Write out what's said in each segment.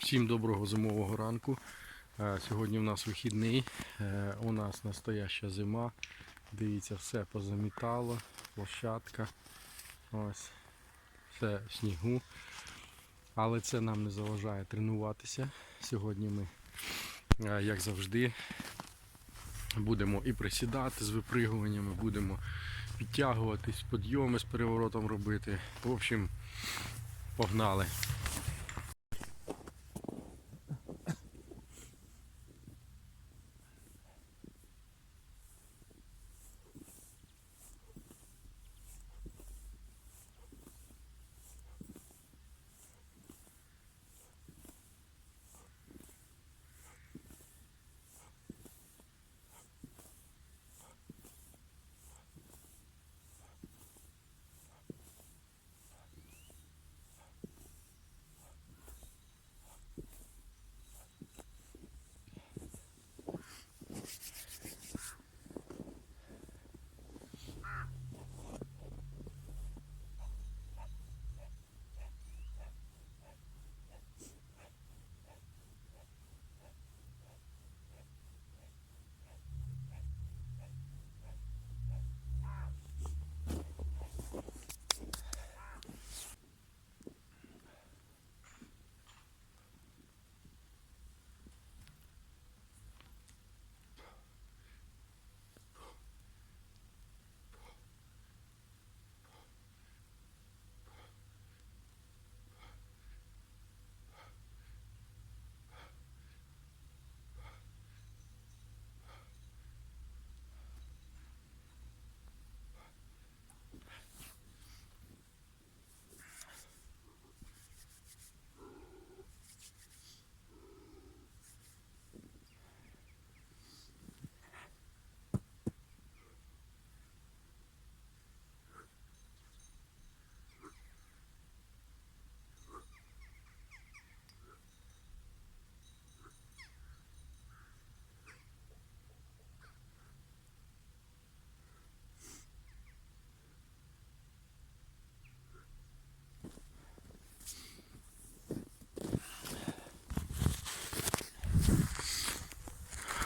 Всім доброго зимового ранку. Е, Сьогодні у нас вихідний. Е, У нас настояща зима. Дивіться, все позамітало, площадка. Ось. Все в снігу. Але це нам не заважає тренуватися. Сьогодні ми, е, як завжди, будемо і присідати з випригуваннями, будемо підтягуватись, підйоми з переворотом робити. В общем, погнали.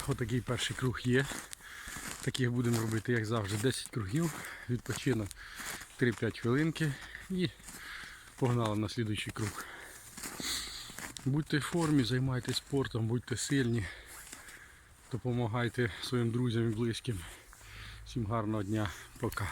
Отакий перший круг є. Таких будемо робити, як завжди, 10 кругів, відпочинок 3-5 хвилинки і погнали на слідуючий круг. Будьте в формі, займайтесь спортом, будьте сильні, допомагайте своїм друзям і близьким. Всім гарного дня, пока.